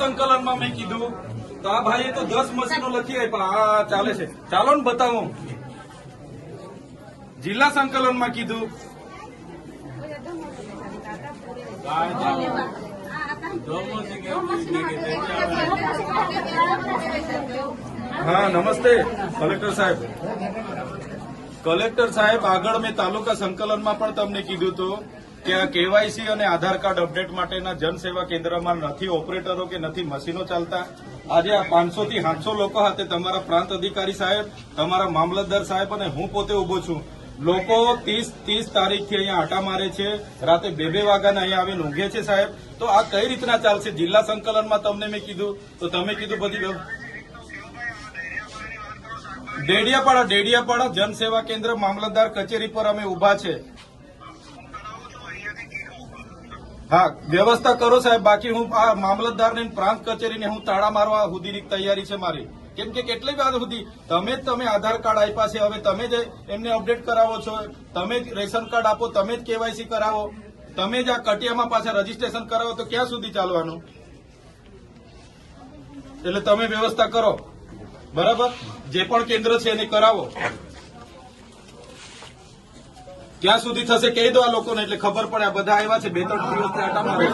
સંકલનમાં મેં કીધું, તો આ ભાઈએ તો દસ મશીનો લખી આપ્યા. આ ચાલે છે. ચાલો ને બતાવો. જિલ્લા સંકલનમાં કીધું. હા, નમસ્તે, કલેક્ટર સાહેબ. કલેક્ટર સાહેબ, આગળ મેં તાલુકા સંકલનમાં પણ તમને કીધું હતું કે આ કેવાયસી અને આધાર કાર્ડ અપડેટ માટેના જનસેવા કેન્દ્રમાં નથી ઓપરેટરો કે નથી મશીનો ચાલતા. આજે આ પાંચસો થી સાતસો લોકો હાથે તમારા પ્રાંત અધિકારી સાહેબ, તમારા મામલતદાર સાહેબ અને હું પોતે ઊભો છું. લોકો ત્રીસ ત્રીસ તારીખથી અહીંયા આટા મારે છે. રાતે બે બે વાગ્યાના અહીંયા આવીને ઊંઘે છે સાહેબ. તો આ કઈ રીતના ચાલશે? જિલ્લા સંકલનમાં તમને મેં કીધું. તો તમે કીધું બધી ડેડિયાપાડા ડેડિયાપાડા જનસેવા કેન્દ્ર મામલતદાર કચેરી પર અમે ઊભા છે. હા, વ્યવસ્થા કરો સાહેબ. બાકી હું આ મામલતદારની પ્રાંત કચેરીને હું તાળા મારવા સુધીની તૈયારી છે મારી. કેમ કે કેટલી વાર સુધી તમે જ તમે આધાર કાર્ડ આપ્યા છે, હવે તમે જ એમને અપડેટ કરાવો છો, તમે જ રેશન કાર્ડ આપો, તમે જ કેવાયસી કરાવો. તમે જ આ કટિયામાં પાછા રજીસ્ટ્રેશન કરાવો, તો ક્યાં સુધી ચાલવાનું? એટલે તમે વ્યવસ્થા કરો. બરાબર? જે પણ કેન્દ્ર છે એને કરાવો. ક્યાં સુધી થશે કહી દો આ લોકોને, એટલે ખબર પડે આ બધા આવ્યા છે, બે ત્રણ દિવસ આટા મારે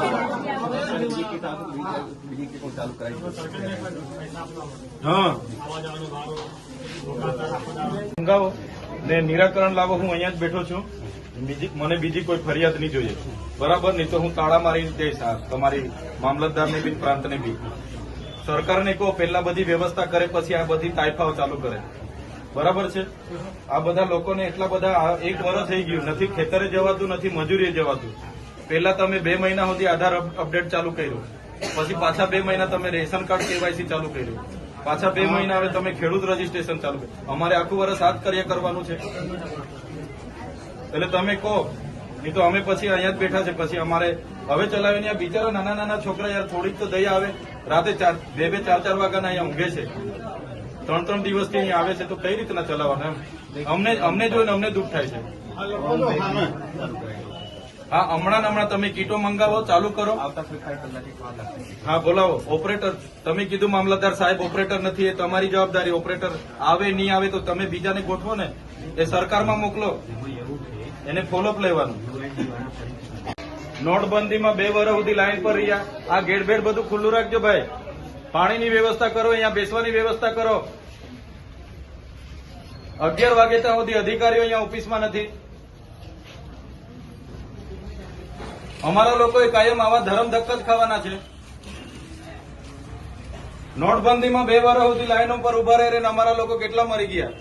ને નિરાકરણ લાવો, હું અહીંયા જ બેઠો છું. બીજી મને બીજી કોઈ ફરિયાદ નહીં જોઈએ. બરાબર? નહીં તો હું તાળા મારી જઈશ તમારી મામલતદારને બી, પ્રાંતને બી. સરકારને કહો, પહેલા બધી વ્યવસ્થા કરે, પછી આ બધી તાઇફાઓ ચાલુ કરે. બરાબર છે? આ બધા લોકોને એટલા બધા એક વર્ષ થઈ ગયું. નથી, ખેતરે જવાતું નથી, મજૂરીએ જવાતું. પહેલા તમે બે મહિના સુધી આધાર અપ- અપડેટ ચાલુ કર્યું. પછી પાછા બે મહિના તમે રેશન કાર્ડ કેવાયસી ચાલુ કર્યું. પાછા બે મહિના હવે તમે ખેડૂત રજીસ્ટ્રેશન ચાલુ કર્યું. અમારે આખું વર્ષ આ કાર્ય કરવાનું છે. એટલે તમે કહો એ તો અમે પછી અહીંયા જ બેઠા છે. પછી અમારે હવે ચલાવીને બિચારા નાના નાના છોકરા યાર થોડીક તો દયા આવે. રાતે બે બે ચાર ચાર વાગ્યાના અહીંયા ઊંઘે છે. ત્રણ ત્રણ દિવસથી અહીંયા આવે છે તો કઈ રીતના ચલાવવાના એમ? અમને અમને જોઈને અમને દુઃખ થાય છે. હા, હમણાં હમણાં તમે કીટો મંગાવો, ચાલુ કરો. હા, બોલાવો. ઓપરેટર તમે કીધું મામલતદાર સાહેબ ઓપરેટર નથી, એ તમારી જવાબદારી. ઓપરેટર આવે, નહીં આવે તો તમે બીજાને ગોઠવો ને. એ સરકારમાં મોકલો. એને ફોલોઅપ લેવાનું. નોટબંધીમાં બે વર્ષ સુધી લાઈન પર રહ્યા. આ ગેટ બધું ખુલ્લું રાખજો ભાઈ. પાણીની વ્યવસ્થા કરો, અહીંયા બેસવાની વ્યવસ્થા કરો. અગિયાર વાગે ત્યાં સુધી અધિકારીઓ અહીંયા ઓફિસમાં નથી. અમારા લોકોએ કાયમ આવા ધરમ ધક્કા જ ખાવાના છે. નોટબંધીમાં બે વર્ષ સુધી લાઈનો પર ઊભા રહે ને અમારા લોકો કેટલા મરી ગયા?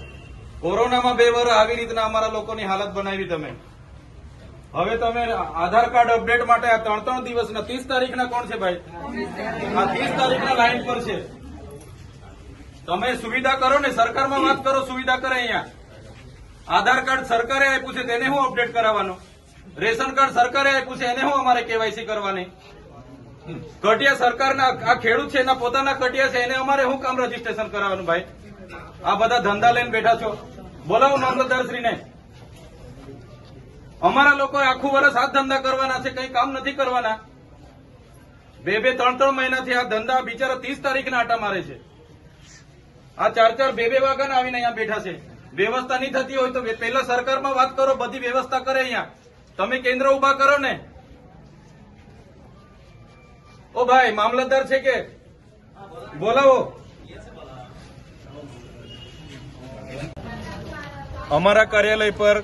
કોરોનામાં બે વર્ષ આવી રીતના અમારા લોકોની હાલત બનાવી તમે. હવે તમે આધાર કાર્ડ અપડેટ માટે આ ત્રણ ત્રણ દિવસના ત્રીસ તારીખના કોણ છે ભાઈ? આ ત્રીસ તારીખના લાઈન પર છે. તમે સુવિધા કરો ને, સરકારમાં વાત કરો, સુવિધા કરે અહીંયા. આધાર કાર્ડ સરકારે આપ્યું છે, તેને હું અપડેટ કરાવવાનું? રેશન કાર્ડ સરકારે આપ્યું છે, એને હું અમારે કેવાયસી કરવાની? કટિયા સરકારના આ ખેડૂત છે, એના પોતાના કટિયા છે, એને અમારે શું કામ રજીસ્ટ્રેશન કરાવવાનું ભાઈ? આ બધા ધંધા લઈને બેઠા છો. બોલાવો મામલતદારશ્રીને અમારા લોકો આખું વર્ષ હાથ ધંધા કરવાના છે, કઈ કામ નથી કરવાના. બે બે, ત્રણ ત્રણ મહિનાથી આ ધંધા બિચારા ત્રીસ તારીખના આટા મારે છે. આ ચાર ચાર, બે બે વાગ્યાના આવીને અહીંયા બેઠા છે. વ્યવસ્થા નહીં થતી હોય તો પહેલા સરકારમાં વાત કરો, બધી વ્યવસ્થા કરે અહીંયા. તમે કેન્દ્ર ઊભા કરો ને. ઓ ભાઈ, મામલતદાર છે કે? બોલાવો. અમારા કાર્યાલય પર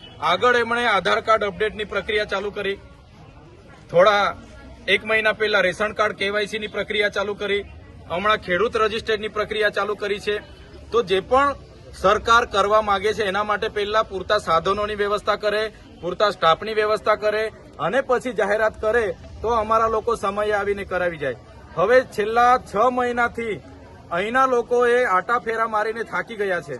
આગળ એમણે આધાર કાર્ડ અપડેટની પ્રક્રિયા ચાલુ કરી. થોડા એક મહિના પહેલા રેશન કાર્ડ કેવાયસીની પ્રક્રિયા ચાલુ કરી. હમણાં ખેડૂત રજીસ્ટરની પ્રક્રિયા ચાલુ કરી છે. તો જે પણ સરકાર કરવા માંગે છે એના માટે પહેલા પૂરતા સાધનોની વ્યવસ્થા કરે, પૂરતા સ્ટાફની વ્યવસ્થા કરે અને પછી જાહેરાત કરે તો અમારા લોકો સમયે આવીને કરાવી જાય. હવે છેલ્લા છ મહિનાથી અહીંના લોકોએ આટા ફેરા મારીને થાકી ગયા છે.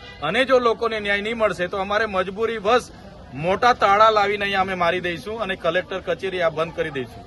અને જો લોકોને ન્યાય નહીં મળશે તો અમારે મજબૂરી વશ મોટા તાળા લાવીને અહીંયા અમે મારી દઈશું અને કલેક્ટર કચેરી આ બંધ કરી દઈશું.